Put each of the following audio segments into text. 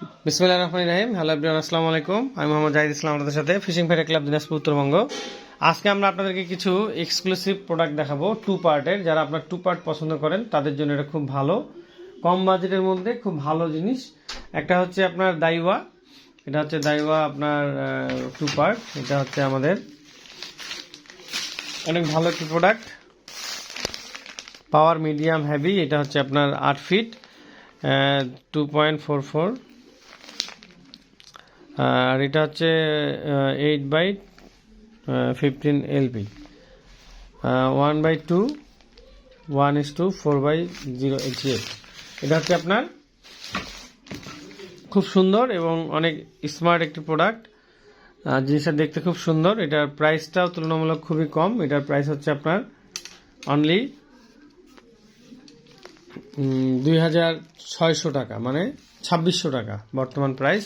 বিসমিল্লাহ রহমান রাহিম। Hello everyone, আসসালামু আলাইকুম। আমি মোহাম্মদ জাহিদ ইসলাম আপনাদের সাথে fishing fair club Dinajpur Uttarbanga. আজকে আমরা আপনাদেরকে কিছু এক্সক্লুসিভ প্রোডাক্ট দেখাবো টু পার্টের যারা আপনার টু পার্ট পছন্দ করেন, তাদের জন্য এটা খুব ভালো। কম বাজেটের মধ্যে খুব ভালো জিনিস। একটা হচ্ছে আপনার দাইওয়া। এটা হচ্ছে দাইওয়া আপনার টু পার্ট এটা হচ্ছে আমাদের অনেক ভালো একটি প্রোডাক্ট পাওয়ার মিডিয়াম হেভি এটা হচ্ছে আপনার আট feet two point four four আর এটা হচ্ছে eight by fifteen LP one by two one is two four by zero H eight এটা হচ্ছে আপনার খুব সুন্দর এবং অনেক স্মার্ট একটি প্রোডাক্ট জিনিসটা দেখতে খুব সুন্দর। এটার প্রাইসটাও তুলনামূলক খুবই কম। এটার প্রাইস হচ্ছে আপনার অনলি দুই হাজার ছয়শো টাকা মানে ছাব্বিশশো টাকা বর্তমান প্রাইস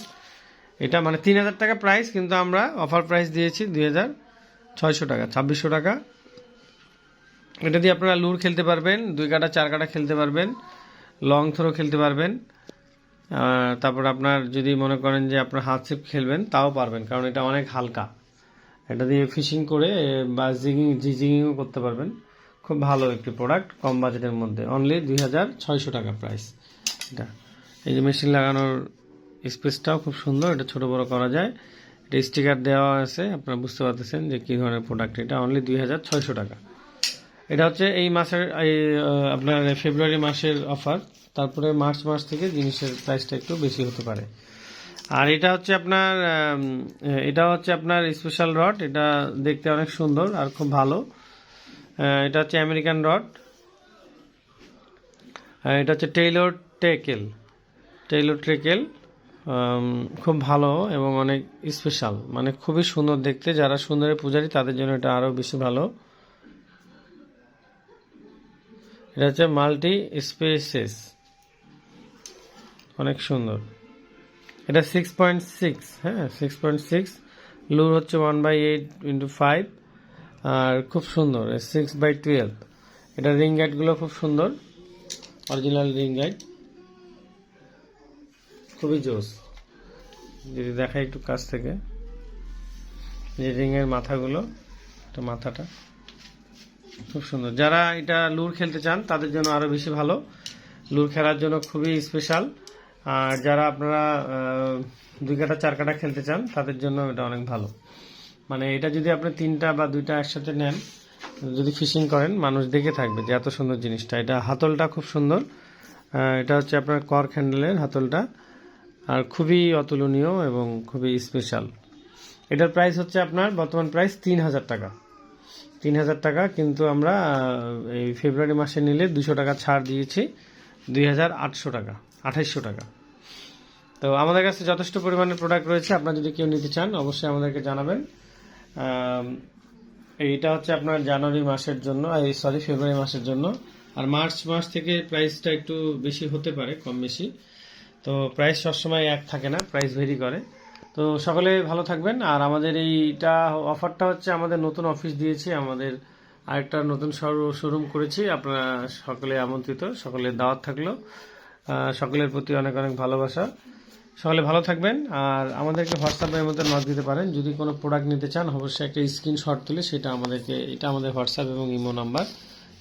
এটা মানে তিন হাজার টাকা প্রাইস কিন্তু আমরা অফার প্রাইস দিয়েছি দুই হাজার ছয়শো টাকা, ছাব্বিশশো টাকা। এটা দিয়ে আপনারা লুর খেলতে পারবেন, দুই কাটা, চার কাটা খেলতে পারবেন লং থ্রো খেলতে পারবেন। তারপর আপনার যদি মনে করেন যে আপনার হাত ছিপ খেলবেন, তাও পারবেন, কারণ এটা অনেক হালকা। এটা দিয়ে ফিশিং করে বা জিগিং জিজিংও করতে পারবেন। খুব ভালো একটি প্রোডাক্ট কম বাজেটের মধ্যে। অনলি দুই হাজার ছয়শো টাকা প্রাইস এটা। এই যে মেশিন লাগানোর স্পেসটাও খুব সুন্দর, এটা ছোট বড় করা যায়। এটা স্টিকার দেওয়া আছে, আপনারা বুঝতে পারতেছেন যে কী ধরনের প্রোডাক্ট এটা অনলি দুই হাজার ছয়শো টাকা। এটা হচ্ছে এই মাসের, এই আপনার ফেব্রুয়ারি মাসের অফার তারপরে মার্চ মাস থেকে জিনিসের প্রাইসটা একটু বেশি হতে পারে। আর এটা হচ্ছে আপনার এটা হচ্ছে আপনার স্পেশাল রড এটা দেখতে অনেক সুন্দর আর খুব ভালো। এটা হচ্ছে আমেরিকান রড এটা হচ্ছে টেইলর টেকেল টেইলর ট্রেকেল খুব ভালো এবং অনেক স্পেশাল মানে খুবই সুন্দর দেখতে। যারা সুন্দরের পূজারী, তাদের জন্য এটা আরও বেশি ভালো। এটা হচ্ছে মাল্টি স্পেসেস। অনেক সুন্দর। এটা সিক্স পয়েন্ট সিক্স হ্যাঁ সিক্স পয়েন্ট সিক্স লুর হচ্ছে one by eight into five আর খুব সুন্দর সিক্স বাই টুয়েলভ এটা রিং গাইডগুলো খুব সুন্দর। অরিজিনাল রিং গাইড খুবই জোস। যদি দেখাই একটু কাছ থেকে। যে রিংয়ের মাথাগুলো এটা মাথাটা। খুব সুন্দর। যারা এটা লুর খেলতে চান, তাদের জন্য আরও বেশি ভালো। লুর খেলার জন্য খুবই স্পেশাল আর যারা আপনারা দুই কাটা, চার কাটা খেলতে চান, তাদের জন্য এটা অনেক ভালো। মানে এটা যদি আপনি তিনটা বা দুইটা একসাথে নেন, যদি ফিশিং করেন, মানুষ দেখে থাকবে যে এত সুন্দর জিনিসটা। এটা হাতলটা খুব সুন্দর। এটা হচ্ছে আপনার কর হ্যান্ডেলের হাতলটা। আর খুবই অতুলনীয় এবং খুবই স্পেশাল এটার প্রাইস হচ্ছে আপনার, বর্তমান প্রাইস তিন হাজার টাকা। তিন হাজার টাকা কিন্তু আমরা এই ফেব্রুয়ারি মাসে নিলে দুশো টাকা ছাড় দিয়েছি দুই হাজার আটশো টাকা, আঠাইশশো টাকা। তো আমাদের কাছে যথেষ্ট পরিমাণের প্রোডাক্ট রয়েছে, আপনারা যদি কেউ নিতে চান, অবশ্যই আমাদেরকে জানাবেন। এইটা হচ্ছে আপনার জানুয়ারি মাসের জন্য, এই সরি ফেব্রুয়ারি মাসের জন্য। আর মার্চ মাস থেকে প্রাইসটা একটু বেশি হতে পারে, কম বেশি। তো প্রাইস সবসময় এক থাকে না প্রাইস ভেরি করে। তো সকলে ভালো থাকবেন। আর আমাদের এইটা অফারটা হচ্ছে আমাদের নতুন অফিস দিয়েছি, আমাদের আরেকটা নতুন শোরুম করেছি। আপনারা সকলে আমন্ত্রিত সকলের দাওয়াত থাকল। সকলের প্রতি অনেক অনেক ভালোবাসা। সকলে ভালো থাকবেন। আর আমাদেরকে হোয়াটসঅ্যাপের মধ্যে নক দিতে পারেন। যদি কোনো প্রোডাক্ট নিতে চান, অবশ্যই একটা স্ক্রিনশট তুলে সেটা আমাদেরকে, এটা আমাদের হোয়াটসঅ্যাপ এবং ইমো নাম্বার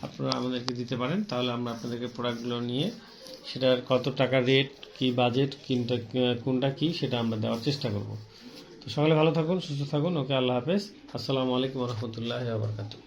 আপনারা আমাদেরকে দিতে পারেন, তাহলে আমরা আপনাদেরকে প্রোডাক্টগুলো নিয়ে সেটার কত টাকা রেট কি বাজেট কিনটা, কোনটা কি সেটা আমরা দেওয়ার চেষ্টা করব। তো সকলে ভালো থাকুন, সুস্থ থাকুন, ওকে আল্লাহ হাফেজ। আসসালামু আলাইকুম রহমতুল্লাহ আবরকাতু